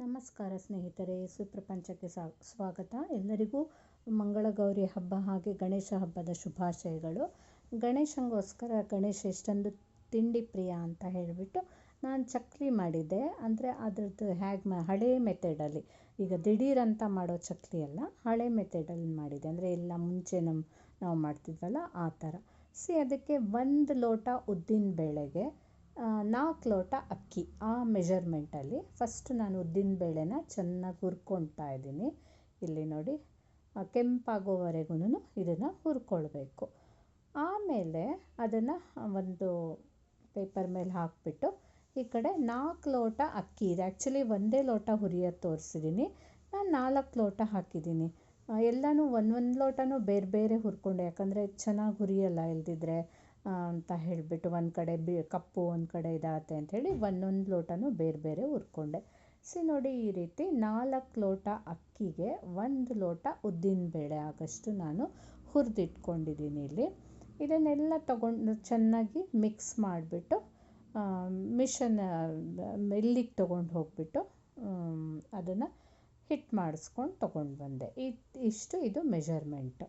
ನಮಸ್ಕಾರ ಸ್ನೇಹಿತರೆ, ಸುಪ್ರಪಂಚಕ್ಕೆ ಸ್ವಾಗತ. ಎಲ್ಲರಿಗೂ ಮಂಗಳಗೌರಿ ಹಬ್ಬ ಹಾಗೆ ಗಣೇಶ ಹಬ್ಬದ ಶುಭಾಶಯಗಳು. ಗಣೇಶಂಗೋಸ್ಕರ ಗಣೇಶ ಎಷ್ಟೊಂದು ತಿಂಡಿ ಪ್ರಿಯ ಅಂತ ಹೇಳಿಬಿಟ್ಟು ನಾನು ಚಕ್ಲಿ ಮಾಡಿದ್ದೆ. ಅಂದರೆ ಅದರದ್ದು ಮ, ಹಳೇ ಮೆಥಡಲ್ಲಿ. ಈಗ ದಿಢೀರಂತ ಮಾಡೋ ಚಕ್ಲಿ ಅಲ್ಲ, ಹಳೆ ಮೆಥಡಲ್ಲಿ ಮಾಡಿದೆ ಅಂದರೆ ಎಲ್ಲ ಮುಂಚೆ ನಮ್ಮ ನಾವು ಮಾಡ್ತಿದ್ವಲ್ಲ ಆ ಥರ. ಸಿ, ಅದಕ್ಕೆ ಒಂದು ಲೋಟ ಉದ್ದಿನ ಬೇಳೆಗೆ ನಾಲ್ಕು ಲೋಟ ಅಕ್ಕಿ ಆ ಮೆಜರ್ಮೆಂಟಲ್ಲಿ ಫಸ್ಟ್ ನಾನು ಉದ್ದಿನ ಬೇಳೆನ ಚೆನ್ನಾಗಿ ಹುರ್ಕೊಳ್ತಾ ಇದ್ದೀನಿ. ಇಲ್ಲಿ ನೋಡಿ ಕೆಂಪಾಗೋವರೆಗೂ ಇದನ್ನು ಹುರ್ಕೊಳ್ಬೇಕು. ಆಮೇಲೆ ಅದನ್ನು ಒಂದು ಪೇಪರ್ ಮೇಲೆ ಹಾಕಿಬಿಟ್ಟು ಈ ಕಡೆ ನಾಲ್ಕು ಲೋಟ ಅಕ್ಕಿ ಇದೆ. ಆ್ಯಕ್ಚುಲಿ ಒಂದೇ ಲೋಟ ಹುರಿಯೋದು ತೋರಿಸಿದ್ದೀನಿ ನಾನು ನಾಲ್ಕು ಲೋಟ ಹಾಕಿದ್ದೀನಿ ಎಲ್ಲನೂ ಒಂದೊಂದು ಒಂದು ಲೋಟನೂ ಬೇರೆ ಬೇರೆ ಹುರ್ಕೊಂಡೆ. ಯಾಕಂದರೆ ಚೆನ್ನಾಗಿ ಹುರಿಯಲ್ಲ ಇಲ್ದಿದ್ರೆ. ಅಂತ ಹೇಳಿಬಿಟ್ಟು ಒಂದು ಕಡೆ ಬಿ, ಕಪ್ಪು ಒಂದು ಕಡೆ ಇದಾಗುತ್ತೆ ಅಂಥೇಳಿ ಒಂದೊಂದು ಲೋಟನೂ ಬೇರೆ ಬೇರೆ ಹುರ್ಕೊಂಡೆ. ಸಿ, ನೋಡಿ ಈ ರೀತಿ ನಾಲ್ಕು ಲೋಟ ಅಕ್ಕಿಗೆ ಒಂದು ಲೋಟ ಉದ್ದಿನ ಬೇಳೆ ಆಗಷ್ಟು ನಾನು ಹುರಿದಿಟ್ಕೊಂಡಿದ್ದೀನಿ ಇಲ್ಲಿ. ಇದನ್ನೆಲ್ಲ ತಗೊಂಡು ಚೆನ್ನಾಗಿ ಮಿಕ್ಸ್ ಮಾಡಿಬಿಟ್ಟು ಮಿಷನ್ ಮಿಲ್ಲಿಗೆ ತೊಗೊಂಡು ಹೋಗಿಬಿಟ್ಟು ಅದನ್ನು ಹಿಟ್ ಮಾಡಿಸ್ಕೊಂಡು ತೊಗೊಂಡು ಬಂದೆ. ಇಷ್ಟು ಇದು ಮೆಷರ್ಮೆಂಟು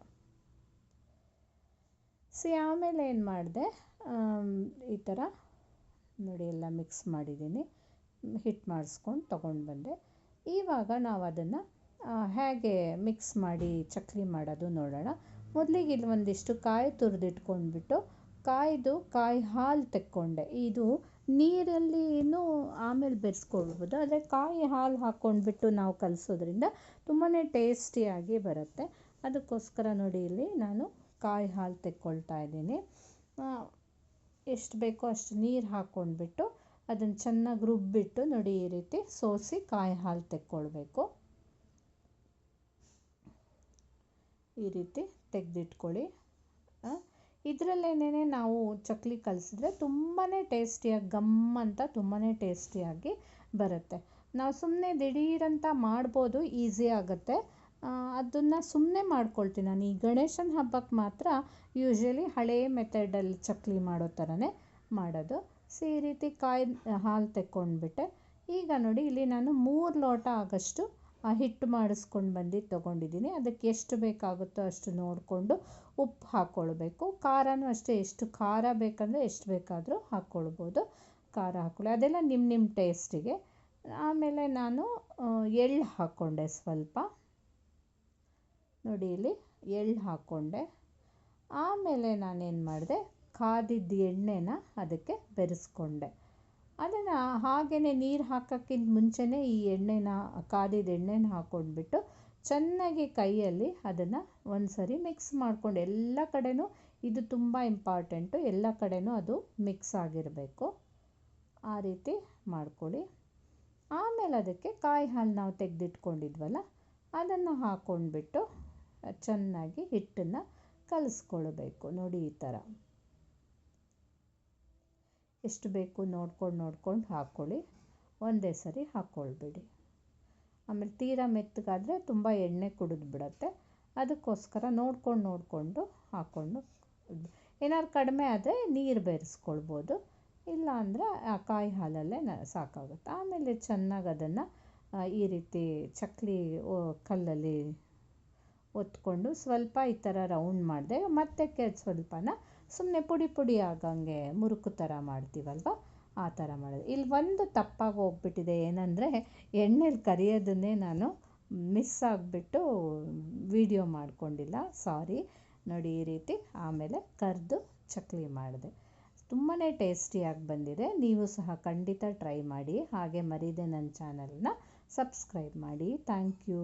ಸಿ ಆಮೇಲೆ ಏನು ಮಾಡಿದೆ? ಈ ಥರ ನೋಡಿ ಎಲ್ಲ ಮಿಕ್ಸ್ ಮಾಡಿದ್ದೀನಿ. ಹಿಟ್ಟು ಮಾಡಿಸ್ಕೊಂಡು ತೊಗೊಂಡು ಬಂದೆ. ಇವಾಗ ನಾವು ಅದನ್ನು ಹೇಗೆ ಮಿಕ್ಸ್ ಮಾಡಿ ಚಕ್ಲಿ ಮಾಡೋದು ನೋಡೋಣ. ಮೊದಲಿಗೆ ಇಲ್ಲಿ ಒಂದಿಷ್ಟು ಕಾಯಿ ತುರಿದಿಟ್ಕೊಂಡ್ಬಿಟ್ಟು, ಕಾಯ್ದು ಕಾಯಿ ಹಾಲು ತೆಕ್ಕೊಂಡೆ. ಇದು ನೀರಲ್ಲಿನೂ ಆಮೇಲೆ ಬೆರೆಸ್ಕೊಳ್ಬೋದು. ಆದರೆ ಕಾಯಿ ಹಾಲು ಹಾಕ್ಕೊಂಡ್ಬಿಟ್ಟು ನಾವು ಕಲಸೋದ್ರಿಂದ ತುಂಬಾ ಟೇಸ್ಟಿಯಾಗಿ ಬರುತ್ತೆ. ಅದಕ್ಕೋಸ್ಕರ ನೋಡಿ ಇಲ್ಲಿ ನಾನು ಕಾಯಿ ಹಾಲು ತೆಕ್ಕೊಳ್ತಾ ಇದ್ದೀನಿ. ಎಷ್ಟು ಬೇಕೋ ಅಷ್ಟು ನೀರು ಹಾಕ್ಕೊಂಡ್ಬಿಟ್ಟು ಅದನ್ನು ಚೆನ್ನಾಗಿ ರುಬ್ಬಿಟ್ಟು ನೋಡಿ ಈ ರೀತಿ ಸೋಸಿ ಕಾಯಿ ಹಾಲು ತೆಕ್ಕೊಳ್ಬೇಕು. ಈ ರೀತಿ ತೆಗೆದಿಟ್ಕೊಳ್ಳಿ. ಇದರಲ್ಲೇನೇ ನಾವು ಚಕ್ಲಿ ಕಲಿಸಿದ್ರೆ ತುಂಬಾ ಟೇಸ್ಟಿಯಾಗಿ, ಗಮ್ ಅಂತ ತುಂಬಾ ಟೇಸ್ಟಿಯಾಗಿ ಬರುತ್ತೆ. ನಾವು ಸುಮ್ಮನೆ ದಿಢೀರಂತ ಮಾಡ್ಬೋದು, ಈಸಿ ಆಗುತ್ತೆ. ಅದನ್ನು ಸುಮ್ಮನೆ ಮಾಡ್ಕೊಳ್ತೀನಿ ನಾನು. ಈ ಗಣೇಶನ ಹಬ್ಬಕ್ಕೆ ಮಾತ್ರ ಯೂಶ್ವಲಿ ಹಳೇ ಮೆಥಡಲ್ಲಿ ಚಕ್ಲಿ ಮಾಡೋ ಥರನೇ ಮಾಡೋದು. ಸೊ ಈ ರೀತಿ ಕಾಯಿ ಹಾಲು ತೆಕ್ಕೊಂಡ್ಬಿಟ್ಟೆ. ಈಗ ನೋಡಿ, ಇಲ್ಲಿ ನಾನು ಮೂರು ಲೋಟ ಆಗಷ್ಟು ಹಿಟ್ಟು ಮಾಡಿಸ್ಕೊಂಡು ಬಂದು ತೊಗೊಂಡಿದ್ದೀನಿ. ಅದಕ್ಕೆ ಎಷ್ಟು ಬೇಕಾಗುತ್ತೋ ಅಷ್ಟು ನೋಡಿಕೊಂಡು ಉಪ್ಪು ಹಾಕ್ಕೊಳ್ಬೇಕು ಖಾರನೂ ಅಷ್ಟೇ, ಎಷ್ಟು ಖಾರ ಬೇಕಂದರೆ ಎಷ್ಟು ಬೇಕಾದರೂ ಹಾಕ್ಕೊಳ್ಬೋದು ಖಾರ ಹಾಕ್ಕೊಳ್ಳಿ ಅದೆಲ್ಲ ನಿಮ್ಮ ನಿಮ್ಮ ಟೇಸ್ಟಿಗೆ ಆಮೇಲೆ ನಾನು ಎಳ್ಳು ಹಾಕ್ಕೊಂಡೆ ಸ್ವಲ್ಪ. ನೋಡಿ ಇಲ್ಲಿ ಎಳ್ಳು ಹಾಕ್ಕೊಂಡೆ ಆಮೇಲೆ ನಾನೇನು ಮಾಡಿದೆ, ಕಾದಿದ್ದ ಎಣ್ಣೆನ ಅದಕ್ಕೆ ಬೆರೆಸ್ಕೊಂಡೆ. ಅದನ್ನು ಹಾಗೆಯೇ ನೀರು ಹಾಕೋಕ್ಕಿಂತ ಮುಂಚೆನೇ ಈ ಎಣ್ಣೆನ, ಕಾದಿದ್ದ ಎಣ್ಣೆನ ಹಾಕ್ಕೊಂಡ್ಬಿಟ್ಟು ಚೆನ್ನಾಗಿ ಕೈಯಲ್ಲಿ ಅದನ್ನು ಒಂದು ಸರಿ ಮಿಕ್ಸ್ ಮಾಡಿಕೊಂಡು. ಎಲ್ಲ ಕಡೆಯೂ ಇದು ತುಂಬ ಇಂಪಾರ್ಟೆಂಟು ಎಲ್ಲ ಕಡೆಯೂ ಅದು ಮಿಕ್ಸ್ ಆಗಿರಬೇಕು. ಆ ರೀತಿ ಮಾಡ್ಕೊಳ್ಳಿ. ಆಮೇಲೆ ಅದಕ್ಕೆ ಕಾಯಿ ಹಾಲು ನಾವು ತೆಗೆದಿಟ್ಕೊಂಡಿದ್ವಲ್ಲ, ಅದನ್ನು ಹಾಕ್ಕೊಂಡ್ಬಿಟ್ಟು ಚೆನ್ನಾಗಿ ಹಿಟ್ಟನ್ನು ಕಲಸ್ಕೊಳ್ಬೇಕು. ನೋಡಿ ಈ ಥರ. ಎಷ್ಟು ಬೇಕು ನೋಡ್ಕೊಂಡು ನೋಡ್ಕೊಂಡು ಹಾಕ್ಕೊಳ್ಳಿ. ಒಂದೇ ಸರಿ ಹಾಕ್ಕೊಳ್ಬಿಡಿ. ಆಮೇಲೆ ತೀರಾ ಮೆತ್ತಗಾದರೆ ತುಂಬ ಎಣ್ಣೆ ಕುಡಿದು ಬಿಡುತ್ತೆ. ಅದಕ್ಕೋಸ್ಕರ ನೋಡ್ಕೊಂಡು ನೋಡಿಕೊಂಡು ಹಾಕ್ಕೊಂಡು ಏನಾದ್ರು ಕಡಿಮೆ ಆದರೆ ನೀರು ಬೆರೆಸ್ಕೊಳ್ಬೋದು. ಇಲ್ಲ ಅಂದರೆ ಆ ಕಾಯಿ ಹಾಲಲ್ಲೇ ನ ಸಾಕಾಗುತ್ತೆ. ಆಮೇಲೆ ಚೆನ್ನಾಗಿ ಅದನ್ನು ಈ ರೀತಿ ಚಕ್ಲಿ ಕಲ್ಲಲ್ಲಿ ಒತ್ಕೊಂಡು ಸ್ವಲ್ಪ ಈ ಥರ ರೌಂಡ್ ಮಾಡಿದೆ, ಮತ್ತೆ ಕೆ ಸ್ವಲ್ಪನ ಸುಮ್ಮನೆ ಪುಡಿ ಪುಡಿ ಆಗಂಗೆ ಮುರುಕು ಥರ ಮಾಡ್ತೀವಲ್ವ? ಆ ಥರ ಮಾಡೋದು. ಇಲ್ಲಿ ಒಂದು ತಪ್ಪಾಗಿ ಹೋಗ್ಬಿಟ್ಟಿದೆ ಏನಂದರೆ, ಎಣ್ಣೆಲಿ ಕರಿಯೋದನ್ನೇ ನಾನು ಮಿಸ್ ಆಗಿಬಿಟ್ಟು ವಿಡಿಯೋ ಮಾಡಿಕೊಂಡಿಲ್ಲ. ಸಾರಿ ನೋಡಿ ಈ ರೀತಿ ಆಮೇಲೆ ಕರೆದು ಚಕ್ಲಿ ಮಾಡಿದೆ. ತುಂಬಾ ಟೇಸ್ಟಿಯಾಗಿ ಬಂದಿದೆ. ನೀವು ಸಹ ಖಂಡಿತ ಟ್ರೈ ಮಾಡಿ. ಹಾಗೆ ಮರೀದೆ ನನ್ನ ಚಾನಲ್ನ ಸಬ್ಸ್ಕ್ರೈಬ್ ಮಾಡಿ. Thank you